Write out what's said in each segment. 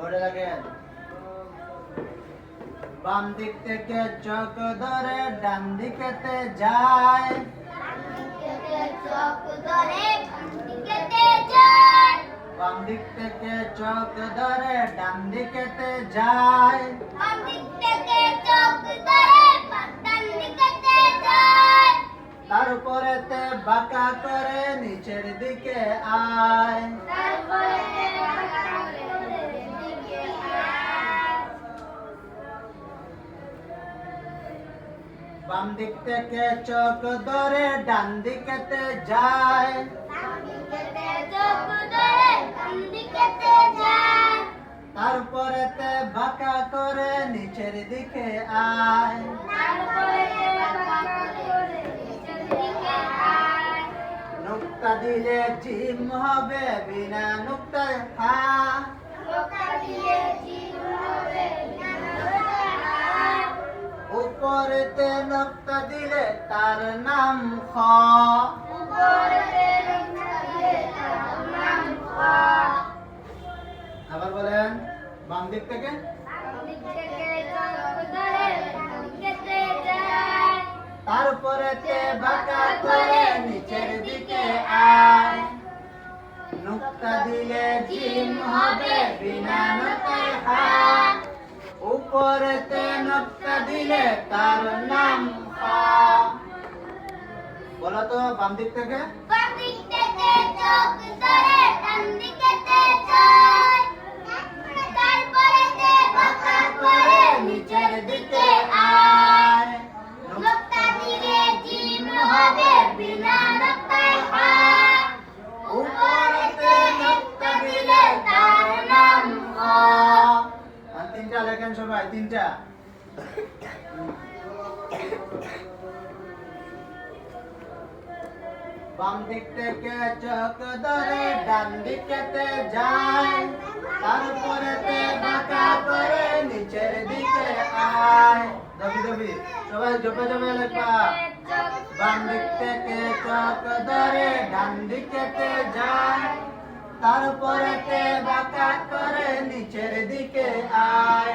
বোর্ডে লাগেন বাম দিক থেকে চোখ ধরে, ডান দিকেতে যায়। বাম দিক থেকে চোখ ধরে, ডান দিকেতে যায়। তার উপরেতে বাঁকা করে নিচের দিকে আয়। বাম দিক থেকে চোখ ধরে, ডান দিকেতে যায়। তারপরেতে বাঁকা করে নিচের দিকে আয়। নুক্তা দিলে জিম হবে, বিনা নুক্তায় হা উপরেতে নুক্তা দিলে তার নাম খ। আবার বলেন বাম দিক থেকে? বাঁকা করে নিচের দিকে আয়। নুক্তা দিলে জিম হবে বিনা নুক্তায় হা উপরেতে নকশা দিলে তার নাম বলো তো বাম দিক থেকে? বাঁকা লেখেন সবাই, তিনটা। বাম দিক থেকে চোখ ধরে, ডান দিকেতে যায়। তারপরেতে বাঁকা করে নিচের দিকে আয়। সবাই লেখা বাম দিক থেকে ধরে, ডান দিকেতে যায়। তারপরেতে বাঁকা করে নিচের দিকে আয়।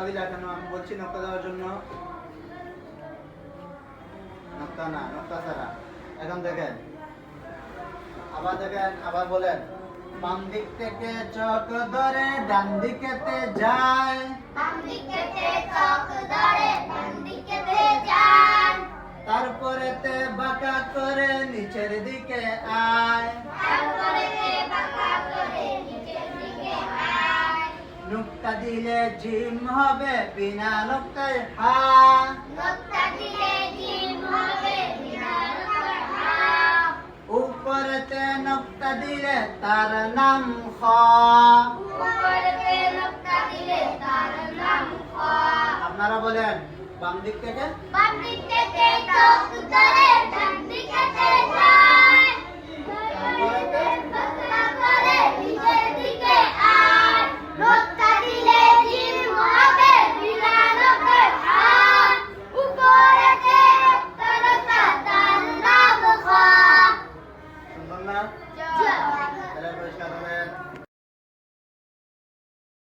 নকটা দিলা কেন আমি বলছি নকটা দেওয়ার জন্য। নকটা না নকটা ছাড়া। এখন দেখেন, আবার দেখেন, আবার বলেন, বাম দিক থেকে চক ধরে, ডান দিকেতে যায়। তারপরেতে নুক্তা দিলে জিম হবে বিনা নুক্তায় হা উপরেতে নুক্তা দিলে তার নাম খ আপনারা বলেন বাম দিক থেকে? বাম দিক থেকে